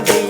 না রে বসে দুঃখ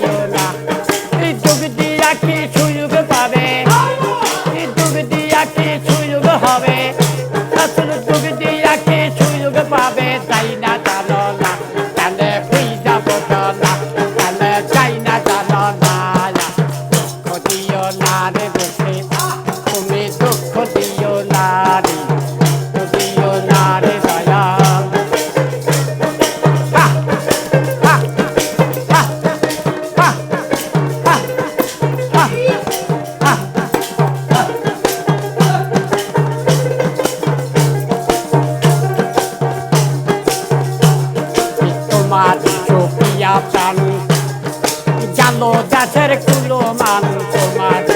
গাছের কুলো মান তোমার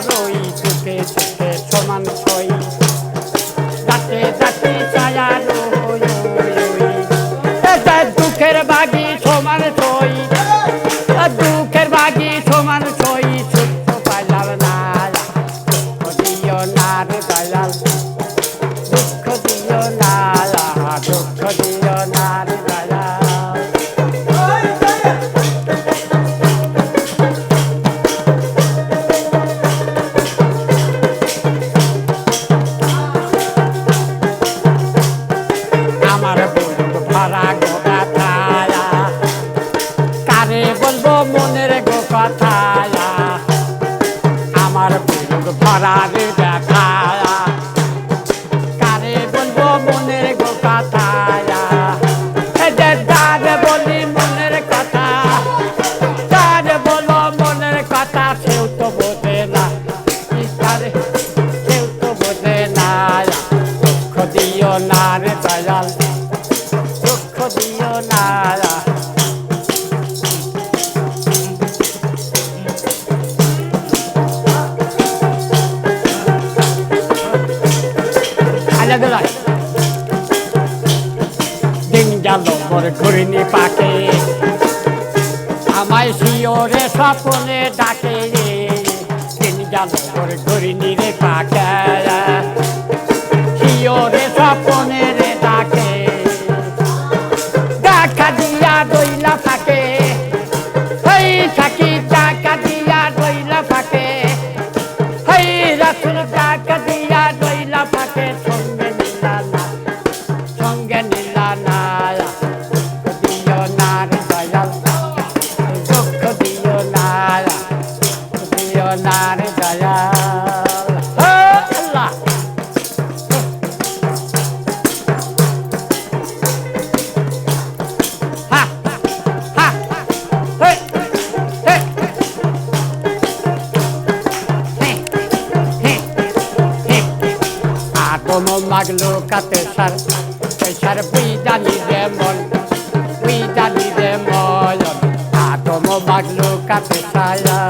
রই চুপে চুপে সমান ছয়। দাঁতে দাঁতে ছায়া রই দুঃখের বাগি সমান ছই দুঃখের বাগি সমান ছই ছোট্ট পাইলাম না দিও না রে দয়াল আমার রে দেখায়া কারে বলব মনের গো কথা দাঁড় বলি মনের কথা দাঁড় বলো মনের কথা, সেও তো বোঝে না। কেউ তো বোঝে না। দুঃখ দিও না রে দয়াল। লাই দিন গেল মোর ঘুরিনি পাকে। আমায় শিওরে স্বপনে ডাকে দিন গেল মোর ঘুরিনি রে পাকে। শিওরে স্বপনে রে ডাকে। দেখা দিয়া দইলা থাকে এই থাকি টাকা দিয়া দইলা থাকে এই রাসুল মাগলো কাতে সার। পেশার বিজানি যেমন বিজানি যেমন আটম মাগলো কাতে সায়া।